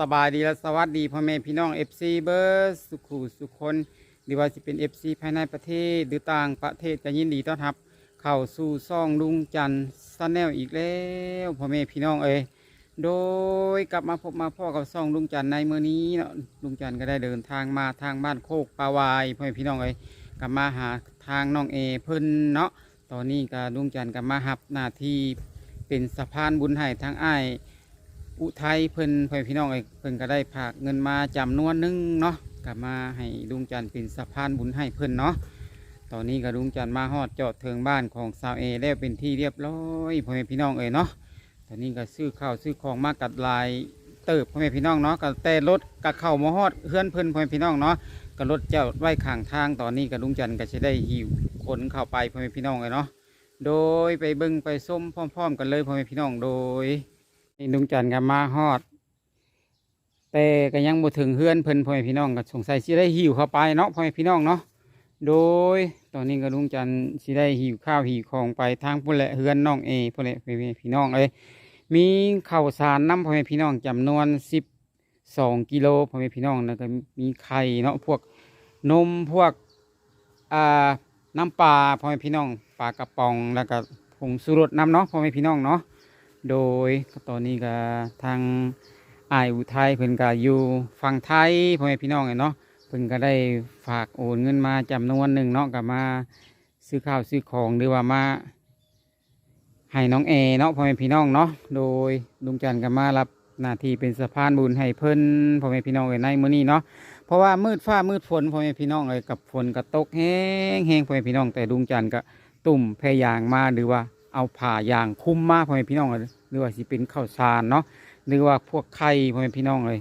สบายดีและสวัสดีพ่อแม่พี่น้อง FC เบิร์สุขุสุขคนหรือว่าจะเป็น FC ภายในประเทศหรือต่างประเทศจะยินดีต้อนรับ เข้าสู่ซ่องลุงจันทร์แนลอีกแล้วพ่อแม่พี่น้องเอ้ยโดยกลับมาพบมาพ่อกับซ่องลุงจันทร์ในมื้อนี้เนาะลุงจันทร์ก็ได้เดินทางมาทางบ้านโคกปาวายพ่อแม่พี่น้องเอ้ยกลับมาหาทางน้องเอเพิ่นเนาะตอนนี้ก็ลุงจันทร์ก็มาหับหน้าที่เป็นสะพานบุญให้ทางอ้าย อุทัยเพิ่นเพื่อนพี่น้องเอ้ยเพิ่นก็ได้ฝากเงินมาจำนวนหนึงเนาะกลับมาให้ลุงจันทร์เป็นสะพานบุญให้เพิ่นเนาะตอนนี้ก็ลุงจันทร์มาฮอดจอดเทิงบ้านของสาวเอแล้วเป็นที่เรียบร้อยพ่อแม่พี่น้องเอ้ยเนาะตอนนี้ก็ซื้อข้าวซื้อของมากัดลายเติบพ่อแม่พี่น้องเนาะก็แต่รถก็เข้ามาฮอดเฮือนเพิ่นพ่อแม่พี่น้องเนาะก็รถเจ้าไว้ข้างทางตอนนี้ก็ลุงจันทร์ก็จะได้หิวคนเข้าไปพ่อแม่พี่น้องเอ้ยเนาะโดยไปเบิ่งไปส้มพร้อม ๆ กันเลยพ่อแม่พี่น้องโดย นี่ลุงจันทร์ก็มาฮอด แต่ก็ยังบ่ถึงเฮือนเพิ่นพ่อแม่พี่น้องก็สงสัยสิได้หิวเข้าไปเนาะพ่อแม่พี่น้องเนาะโดยตอนนี้ก็ลุงจันสิได้หิวข้าวหิวของไปทางพุ่นแหละเฮือนน้องเอพุ่นแหละพ่อแม่พี่น้องเอ้ยมีข้าวสารน้ำพ่อแม่พี่น้องจำนวน12กิโลพ่อแม่พี่น้องแล้วก็มีไข่เนาะพวกนมพวกอ่าน้ำปลาพ่อแม่พี่น้องปลากระป๋องแล้วก็ผงสุรสน้ำเนาะพ่อแม่พี่น้องเนาะ โดยตอนนี้ก็ทางอายอุทัยเพิ่นก็อยู่ฝั่งไทยพ่อแม่พี่น้องเนาะเพิ่นก็ได้ฝากโอนเงินมาจำนวนหนึ่งเนาะก็มาซื้อข้าวซื้อของหรือว่ามาให้น้องเอเนาะพ่อแม่พี่น้องเนาะโดยลุงจันทร์ก็มารับหน้าที่เป็นสะพานบุญให้เพิ่นพ่อแม่พี่น้องเอ้ยในมื้อนี้เนาะเพราะว่ามืดฟ้ามืดฝนพ่อแม่พี่น้องเอ้ยกับฝนก็ตกแห้งแห้งพ่อแม่พี่น้องแต่ลุงจันทร์ก็ตุ่มแพยางมาหรือว่า เอาผ่ายางคุ้มมาพ่อแม่พี่น้องเลยหรือว่าสิเป็นข้าวสารเนาะหรือว่าพวกไข่พ่อแม่พี่น้องเลย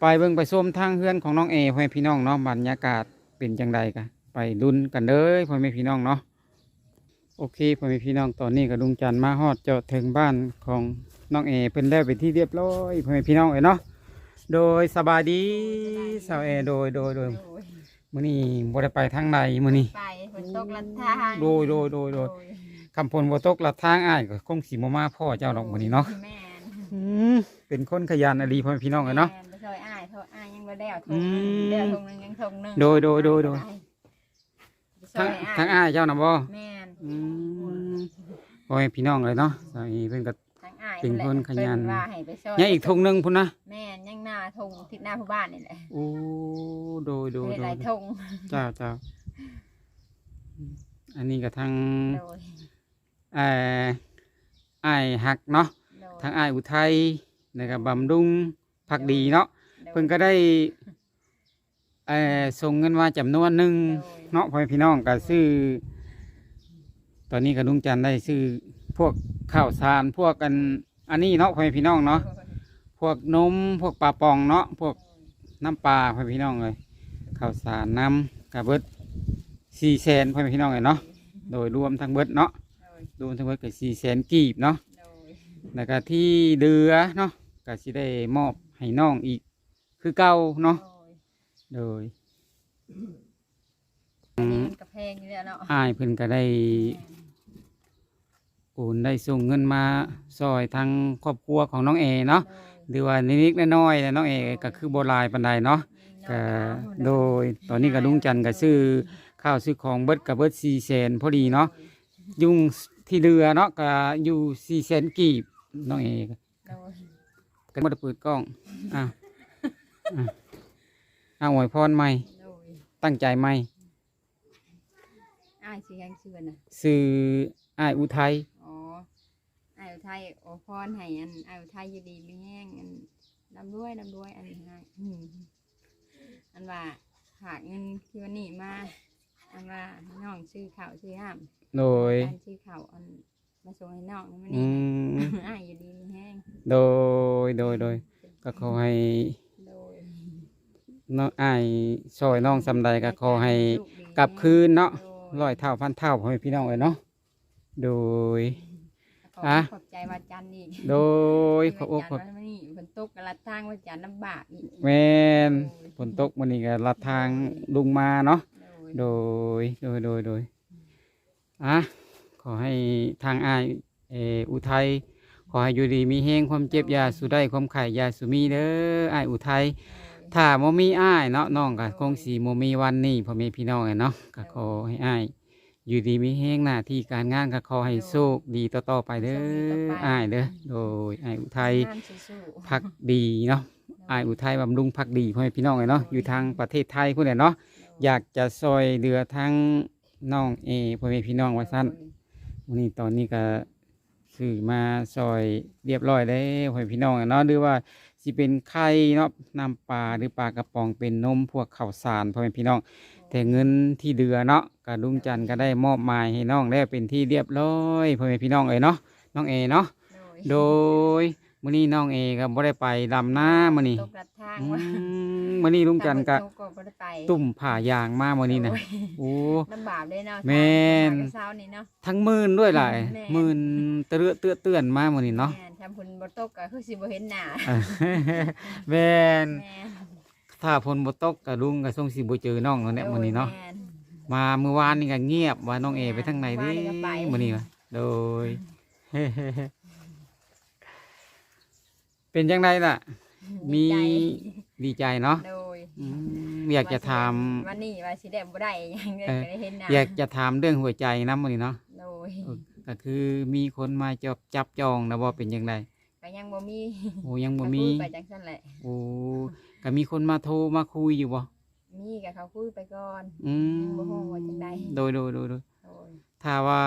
ไปเบิ่งไปส้มทางเฮือนของน้องเอพ่อแม่พี่น้องเนาะบรรยากาศเป็นจังใดกันไปดุนกันเลยพ่อแม่พี่น้องเนาะโอเคพ่อแม่พี่น้องตอนนี้ก็ลุงจันทร์มาฮอดเจาะถึงบ้านของน้องเอเป็นแล้วเป็นที่เรียบร้อยพ่อแม่พี่น้องเอ้ยเนาะโดยสบายดีสาวเอโดยโดยโดยมื้อนี้บ่ได้ไปทางใดมื้อนี้ไปฝนตกลันทางโดยโดยโดยโดย คำพลบ่ตกละทางอ้ายก็คงสิบ่มาพ่อเจ้าดอกมื้อนี้เนาะแม่นอืมเป็นคนขยันอดีพ่อแม่พี่น้องเอ้ยเนาะ แม่ไปซอยอ้ายเท่าอ้ายยังบ่ได้เอาทอืงมเดือทงหนึงยังทงหนึงโดยโดยโดยโดย ไปซทาองยทางอ้ายเจ้าน่ะบ่แม่นอืมพ่อแม่พี่น้องเลยเนาะสามีเพิ่นก็ ทางอ้ายเป็นคนขยัน เพิ่ว่าให้ไปซอยยังอีกทงหนึงพุ่นนะแม่นยังหน้าทงทิศหน้าผู้บ้านนี่แหละโอ้โดยโดยมีโดหลายยทงเจ้าเจ้าอันนี้ก็ทาง โดย เอ่ออ้ายหักเนาะโดยทางอ้ายอุทัยแล้วก็บำรุงพักดีเนาะโดยเพิ่นก็ได้เอ่อส่งเงินมาจำนวนหนึ่งโดยเนาะพ่อแม่พี่น้องก็ซื้อ ตอนนี้กระดุงจันทร์ได้ซื้อพวกข้าวสารพวกกันอันนี้เนาะพ่อแม่พี่น้องเนาะพวกนมพวกปลาปองเนาะพวกน้ำปลาพ่อแม่พี่น้องเลยข้าวสารน้ำกระเบิดสี่แสนพ่อแม่พี่น้องเลยเนาะโดยรวมทั้งเบิดเนาะโดย รวมทั้งเบิดก็สี่แสนกีบเนาะโดยแล้วก็ที่เรือเนาะก็สิได้มอบให้น้องอีก คือเก่าเนาะโดยโดยอันนี้มันกระเพงอยู่แล้วเนาะอ้ายเพิ่นก็ได้โอนได้ส่งเงินมาซอยทางครอบครัวของน้องเอเนาะหรือว่านิดๆน้อยๆแต่น้องเอก็คือโบหลายปันใดเนาะ ก็โดยตอนนี้ก็ลุงจันทร์ก็ซื้อข้าวซื้อของเบิดกับเบิดสี่แสนพอดีเนาะยุ่ง ที่เรือเนาะก็อยู่สี่แสนกีบน้องเอก็โดยก็มาเปิดกล้องอ้าวอ้าวอ้าวอวยพรใหม่ โดยตั้งใจใหม่อ้ายชื่อยังชื่อน่ะซื้ออ้ายอุทัยอ๋อไอ้ายอุทัยโอพรให้อันไอ้ายอุทัยอยู่ดีมีแห้งอันดำด้วยดำด้วยอันนี้ให้อืมอันว่าฝากเงินที่วันนี้มาอัน ว่าให้น้องชื่อข่าวชื่อห้ามโดย การชื่อข่าวอันมาส่งให้น้องในวันอืนี้มอ้ายอยู่ดีมีแห้งโดย โดย โดย ก็ขอให้โดยน้องอ้ายซอยน้องสำใดก็ขอให้กลับคืนเนาะร้อยเท่าพันเท่าพ่อแม่พี่น้องเลยเนาะ โดยขออะ ขอบใจว่าจันทร์อีกโดยขขออบอกขอบวันนี้ฝนตกกระทางว่าจันทร์ลำบากอีกแมนฝนตกวันนี้ก็ลัดทางลุงมาเนาะโด ยโดย โดย โดย โดย อะ ขอให้ทางอ้ายเอออุทัย ขอให้อยู่ดีมีแฮงความเจ็บอยาสุได้ความไข่อยาสุมีเด้ออ้ายอุทัย ถ้าบ่มีอ้ายเนาะน้องก็คงสิบ่มีวันนี้พ่อแม่พี่น้องเนาะก็ขอให้อ้ายอยู่ดีมีแฮงหน้าที่การงานก็ขอให้โชคดีต่อๆไปเด้ออ้ายเด้อโดยอ้ายอุทัยงานสู้ๆพักดีเนาะอ้ายอุทัยบำรุงพักดีพ่อแม่พี่น้องเนาะอยู่ทางประเทศไทยพุ่นแหละเนาะ อยากจะซอยเรือทั้งน้องเอพ่อแม่พี่น้องว่าซั่นวันนี้ตอนนี้ก็ซื้อมาซอยเรียบร้อยได้วพ่อแม่พี่น้องเนาะหรือว่าสิเป็นไข่เนาะน้ำปลาหรือปลากระป๋องเป็นนมพวกข้าวสารพ่อแม่พี่น้อง แต่เงินที่เดือเนาะกระดุงจันทร์ก็ได้มอบหมายให้น้องแล้วเป็นที่เรียบร้อยพ่อแม่พี่น้องเอ้ยเนาะน้องเอเนาะโดย มื้อนี้น้องเอก็บ่ได้ไปดำนามื้อนี้ตกกระทางอืว่ามมื้อนี้ลุงจันทร์ก็ตก็บ่ได้ไปตุ่มผ่ายางมามื้อนี้นะโอ้ ลำบากเลยเนาะแม่นทางเช้านี่เนาะ ทั้งหมื่นด้วยล่ะแม่ หมื่นเตื้อเตื้อเตือนมามื้อนี้เนาะแม่นทำพุ่นบ่ตกก็คือสิบ่เห็นหน้าเออแม่นแม่นถ้าฝนบ่ตกก็ลุงก็ส่งสิบ่เจอน้องเนาะเนี่ยมื้อนี้เนาะ แม่ มาเมื่อวานนี่ก็เงียบว่าน้องเอไปทางไหนดิเมื่อวานนี่ก็ไปมื้อนี้วะโดย เป็นจังไดล่ะ มีดีใจดีใจเนาะโดยอืมอยากจะถาม วันนี้ว่าสิได้บ่ได้หยังได้เออก็ได้เห็นหน้าอยากจะถามเรื่องหัวใจนะมื้อนี้เนาะโดยเออก็คือมีคนมาจับจับจองนะว่าเป็นจังไดก็ยังบ่มีโอ้ยังบ่มีก็คุยไปจังซั่นแหละ โอ้ก็มีคนมาโทรมาคุยอยู่บ่มีก็เขาคุยไปก่อน อืมบ่ฮู้ว่าจังใด โดยโดยโดยโดยโดยถ้าว่า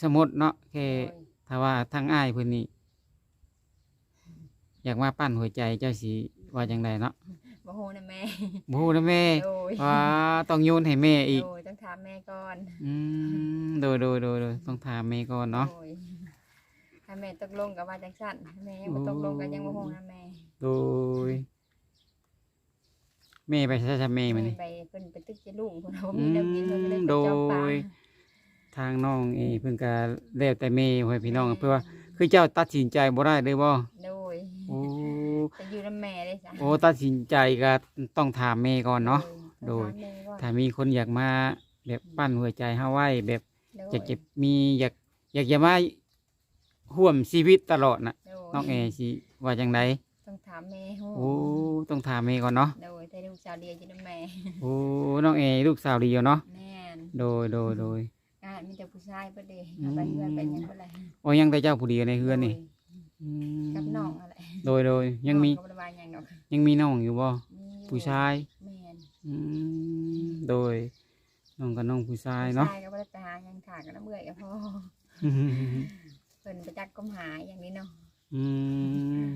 สมมติเนาะแค่โดยถ้าว่าทางอ้ายเพิ่นนี่ อยากมาปั้นหัวใจเจ้าสิว่าจังไดเนาะบ่ฮู้นะแม่บ่ฮู้นะแม่โดยว่าต้องโยนให้แม่อีกโดยต้องถามแม่ก่อนอืมโดยโดยโดยโดยต้องถามแม่ก่อนเนาะโดยถ้าแม่ตกลงก็ว่าจังซั่นแม่ยังบ่ตกลงก็ยังบ่ฮู้นะแม่โดยแม่ไปใช้ใช้แม่มานี่ไปเพิ่นไปตึกจะลุงเพิ่นว่าบ่มีน้ำกินเพิ่นก็เลยไปโดเจาะปลายทางน้องเอเพิ่นก็แล้วแต่แม่ไว้พี่น้องเพื่อว่าคือเจ้าตัดสินใจบ่ได้เลยบ่โดยโอ้ จะอยู่นำแม่ได้จ้ะโอ้ตัดสินใจก็ต้องถามแม่ก่อนเนาะ โดยต้องถามแม่ก่อนถ้ามีคนอยากมาแบบปั้นหัวใจเฮาไว้แบบโดอยากจะมีอยากอยากจะมาห่วมชีวิตตลอดน่ะโดยน้องเอสิว่าจังไดต้องถามแม่ฮู้โอ้ต้องถามแม่ก่อนเนาะ โดยแต่ลูกสาวเดียวอยู่นำแม่ โอ้น้องเอลูกสาวเดียวเนาะแม่นโดยโดยโดยอ่ามีแต่ผู้ชายบ่ได้อืมเอาไปเฮือนไปหยังบ่ได้โอ้ยังแต่เจ้าผู้เดียวในเฮือนนี่โดย อืมกับน้องอะไรโดยโดยยังมีก็บ่ได้ว่าหยังดอกยังมีน้องอยู่บ่มีอยู่ผู้ชายแม่นอืมโดยน้องกับน้องผู้ชายเนาะ ผู้ชายก็บ่ได้ไปหาหยังขาก็น้ำเบื่อยก็พอเพิ่นไปจักก็หาอย่างนี้เนาะอืม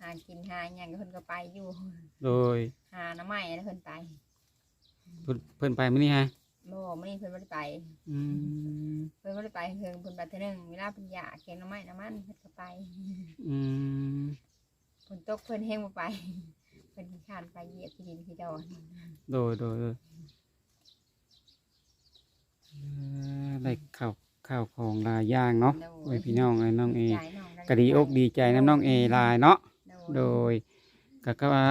หากินหาหยังก็เพิ่นก็ไปอยู่ โดยหาน้ำไม้แล้วเพิ่นไปเพิ่นเพิ่นไปมื้อนี้ฮะ บ่มื้อนี้เพิ่นบ่ได้ไป อืมเพิ่นบ่ได้ไปเพิ่นเพิ่นไปเทื่อหนึงเวลาเพิ่นอยากแกงน้ำไม้น้ำมันเพิ่นก็ไปอืมฝนตกเพิ่นแห้งบ่ไป เพิ่นขี้คร้านไปเหยียบที่ดินที่ดอนโดยโดยโดยเอ่อได้ข้าวข้าวของหลายอย่างเนาะโอ้ยพี่น้องไอ้น้องเอย้ายน้องได้ก็ดีอกดีใจน้ำน้องเอหลายเนาะ โดโดยย ก็ก็ว่า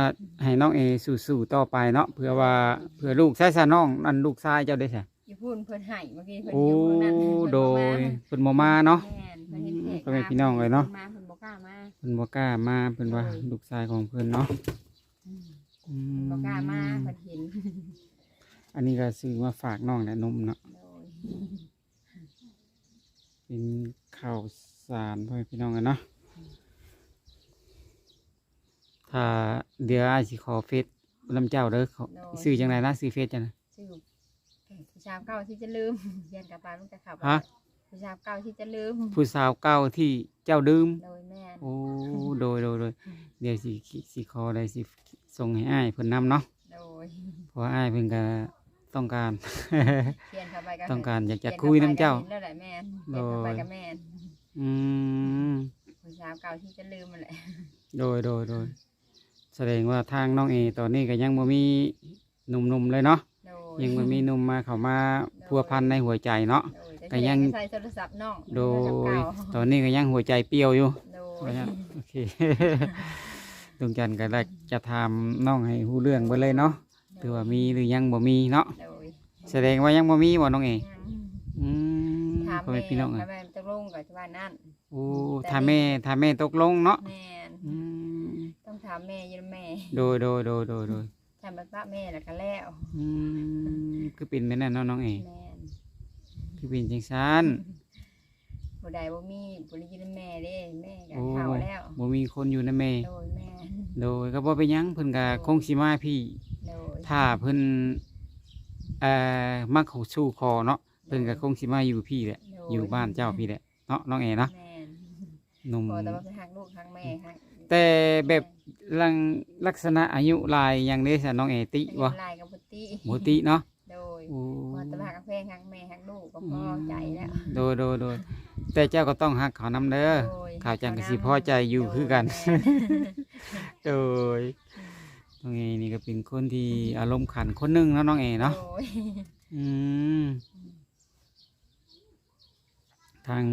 ให้น้องเอสู้ๆต่อไปเนาะเพื่อว่าเพื่อลูกใช้ซะน้องนั่นลูกชายเจ้าได้ใช่อยู่พูนเพิ่นให้เมื่อกี้เพิ่นโอ้อยู่เพิ่นนั่นเพิ่นโดบ่มายเพิ่นบ่มาเนาะ แม่นเพิ่นเห็นเพจพ่อแม่พี่น้องเลยเนาะ พิ่มาเพิ่นบ่กล้ามาเพิ่นบ่กล้ามาเพิ่นว่าโอ้ยลูกชายของเพิ่นเนาะอืมอืเพิ่นบ่กล้ามาเพิ่นเห็นอันนี้ก็ซื้อมาฝากน้องและนมเนาะ โดย เป็นข้าวสารพ่อแม่พี่น้องกันเนาะ ถ้าเดี๋ยวอ้ายสิขอเฟซลำเจ้าเด้อขอซื้อจังไดนะซื้อเฟซจังไดชื่อผู้ชายเก่าที่จะลืม เรียนกลับบ้านมันจะขับฮะ ผู้ชายเก่าที่จะลืม ผู้สาวเก่าที่เจ้าดื่มโดยแม่นโอ้โดยโดยโดยเดี๋ยวสิสิขอได้สิส่งให้อ้ายเพิ่นนำเนาะโดยเพราะว่าอ้ายเพิ่นก็ต้องการ เรียนเข้าไปก็ต้องการอยากจะเรีนคุยน้ำเจ้าข้ไปก็ห็แล้วแหละแม่นเรียนเข้าไปกับแม่นอืม ผู้ชายเก่าที่จะลืมมันแหละโดยโดยโดย แสดงว่าทางน้องเอตอนนี้ก็ยังบ่มีหนุ่มๆเลยเนาะโดยยังบ่มีหนุ่มมาเข้ามาพัวพันในหัวใจเนาะ โดยแต่ก็ที่ยังแรกก็ใส่โทรศัพท์น้องโดโทรศัพท์ยเก่าตอนนี้ก็ยังหัวใจเปรี้ยวอยู่ โดเพราะยฉะนั้นโอเคลุงจันทร์ก็ได้จะถามน้องให้ฮู้เรื่องเบิดเลยเนาะถือว่ามีหรือยังบ่มีเนาะ โดยแสดงว่ายังบ่มีบ่น้องเอยังอืมถามพ่อแม่แม่พี่น้องถาอะมแม่ตกลงกับว่านั่นโอ้ถ้าแม่ถ้าแม่ตกลงเนาะแม่นอืมต้อง ถามแม่อยืนแม่โดยโดยโดยโดยโดยทำบัตรแม่แล้วก็แล้วอืมคือเป็นแม่นั่นเนาะน้องเอแม่นคือเป็นจังซันบ่ได้บ่มีบ่ได้อยืนแม่เด้แม่ก็โอ้เฒ่าแล้วบ่มีคนอยู่นะแม่ โดยแม่โดยก็บ่ไปนหยังเพิ่นก็คงสิมาพี่ โดยถ้าเพิ่นเอ่อมักเขาสู้คอเนาะเพิ่นก็คงสิมาอยู่พี่แหละ โดอยู่บ้านเจ้าพี่แหละเนาะน้องเอเนาะแม่นหนุ่ม พอแต่ว่าไปหักลูกหักแม่หัก แต่แบบลังลักษณะอายุหลายอย่างนี้ซะน้องเอติอายุบ่หลายกับบ่ติบ่ติเนาะโดยโอ้พอแต่ว่าหักแพงหักแม่หักลูกก็พอใจแล้วโดยโดยโดยแต่เจ้าก็ต้องฮักเขานำเด้อโดยข่าวจังก็สิพอใจอยู่คือกัน โดยน้องเอนี่ก็เป็นคนที่อารมณ์ขันคนหนึงเนาะน้องเอเนาะโดยอืมทาง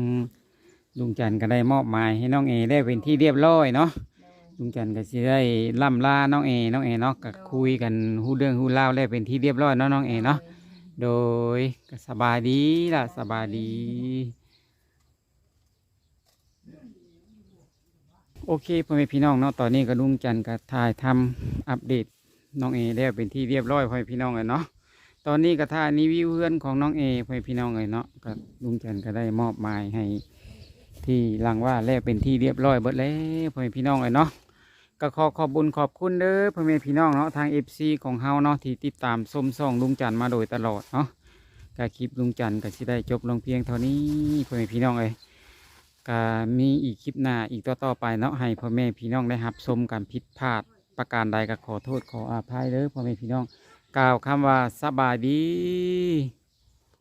ลุงจันทร์ก็ได้มอบหมายให้น้องเอได้เป็นที่เรียบร้อยเนาะโดยลุงจันทร์ก็สิได้ล่ำลาน้องเอน้องเอเนาะก็คุยกันฮู้เรื่องฮู้เล่าวได้เป็นที่เรียบร้อยเนาะน้องเอเนาะโดยก็สบายดีล่ะสบายดี โอเคพ่อแม่พี่น้องเนาะตอนนี้ก็ลุงจันทร์ก็ถ่ายทำอัปเดตน้องเอแล้วเป็นที่เรียบร้อยพ่อแม่พี่น้องเลยเนาะตอนนี้ก็ถ่ายรีวิวเพื่อนของน้องเอพ่อแม่พี่น้องเลยเนาะก็ลุงจันทร์ก็ได้มอบหมายให้ ที่ลังว่าแล้วเป็นที่เรียบร้อยเบิดแล้วพ่อแม่พี่น้องเลยเนาะก็ขอขอบบุญขอบคุณเด้อพ่อแม่พี่น้องเนาะทางเอฟซีของเฮาเนาะที่ติดตามชมส่องลุงจันมาโดยตลอดเนาะกาคลิปลุงจันก็สิได้จบลงเพียงเท่านี้พ่อแม่พี่น้องเอ้ยก็มีอีกคลิปหน้าอีกต่อๆไปเนาะให้พ่อแม่พี่น้องได้รับชมการผิดพลาดประการใดก็ขอโทษขออภัยเด้อพ่อแม่พี่น้องกล่าวคำว่าสบายดี